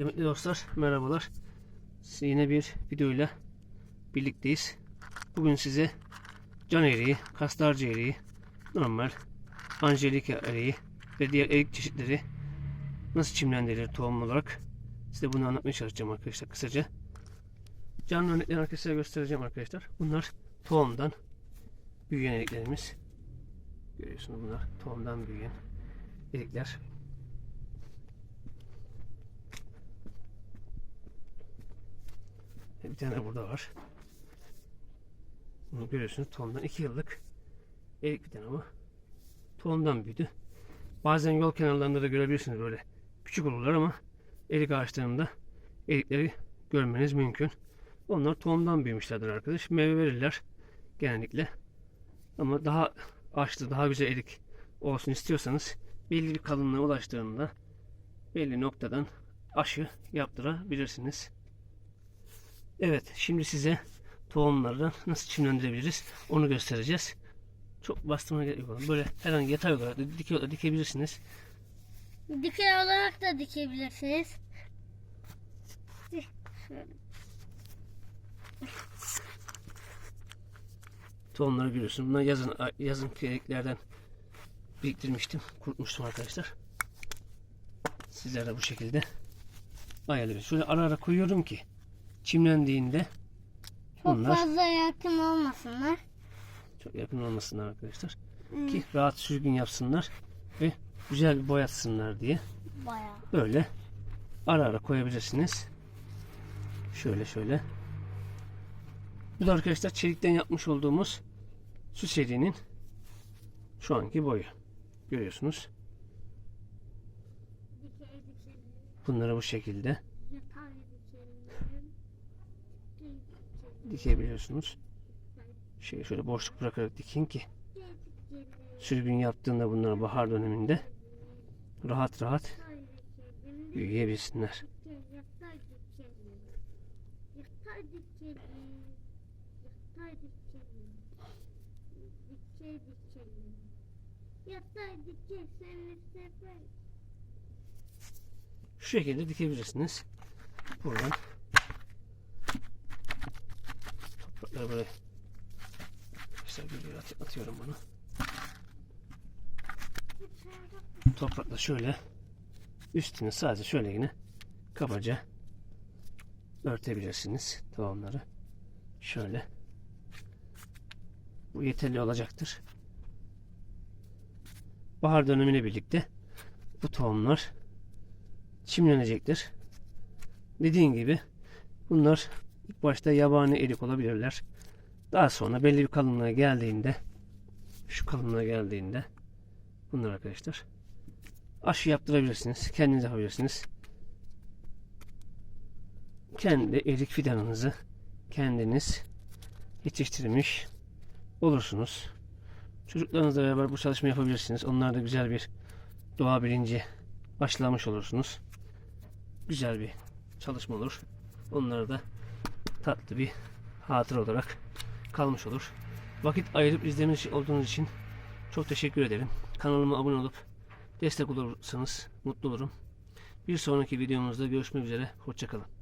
Kıymetli dostlar merhabalar. Yine bir videoyla birlikteyiz. Bugün size can eriği, kastarcı eriği, normal angelika eriği ve diğer erik çeşitleri nasıl çimlendirilir tohum olarak size bunu anlatmaya çalışacağım arkadaşlar kısaca. Canlı örneklerini arkadaşlar göstereceğim arkadaşlar. Bunlar tohumdan büyüyen eriklerimiz. Görüyorsunuz bunlar tohumdan büyüyen erikler. Tane burada var. Bunu görüyorsunuz tohumdan 2 yıllık erik bir tane ama tohumdan büyüdü. Bazen yol kenarlarında da görebilirsiniz böyle küçük olurlar ama erik ağaçlarında erikleri görmeniz mümkün. Onlar tohumdan büyümüşlerdir arkadaş. Meyve verirler genellikle. Ama daha açlı, daha güzel erik olsun istiyorsanız belli bir kalınlığa ulaştığında belli noktadan aşı yaptırabilirsiniz. Evet, şimdi size tohumlardan nasıl çimlendirebiliriz onu göstereceğiz. Çok bastırmaya gerek yok. Böyle herhangi yatay olarak da olarak dikebilirsiniz. Dikey olarak da dikebilirsiniz. Tohumları görüyorsun. Bunları yazın yazın kıyaklardan biriktirmiştim. Kurutmuştum arkadaşlar. Sizler de bu şekilde ayarlıyoruz. Şöyle ara ara koyuyorum ki çimlendiğinde Çok bunlar fazla yakın olmasınlar. çok yakın olmasınlar arkadaşlar. Hmm, Ki rahat sürgün yapsınlar ve güzel bir boyatsınlar diye. Bayağı. Böyle ara ara koyabilirsiniz. Şöyle şöyle. Bu da arkadaşlar çelikten yapmış olduğumuz su serinin şu anki boyu. Görüyorsunuz. Bunları bu şekilde Yatay dikelim. Dikey dikelim. Dikebiliyorsunuz. Şey şöyle boşluk bırakarak dikin ki sürgün yaptığında bunlar bahar döneminde rahat rahat büyüyebilsinler. Şu şekilde dikebilirsiniz. Buradan toprakları böyle işte at- atıyorum bunu. Toprakla şöyle üstüne sadece şöyle yine kabaca örtebilirsiniz tohumları. Şöyle. Bu yeterli olacaktır. Bahar dönemiyle birlikte bu tohumlar çimlenecektir. Dediğim gibi bunlar ilk başta yabani erik olabilirler. Daha sonra belli bir kalınlığa geldiğinde şu kalınlığa geldiğinde bunlar arkadaşlar aşı yaptırabilirsiniz. Kendiniz yapabilirsiniz. Kendi erik fidanınızı kendiniz yetiştirmiş olursunuz. Çocuklarınızla beraber bu çalışmayı yapabilirsiniz. Onlar da güzel bir doğa bilinci başlamış olursunuz. Güzel bir çalışma olur. Onlar da tatlı bir hatıra olarak kalmış olur. Vakit ayırıp izlemiş olduğunuz için çok teşekkür ederim. Kanalıma abone olup destek olursanız mutlu olurum. Bir sonraki videomuzda görüşmek üzere. Hoşçakalın.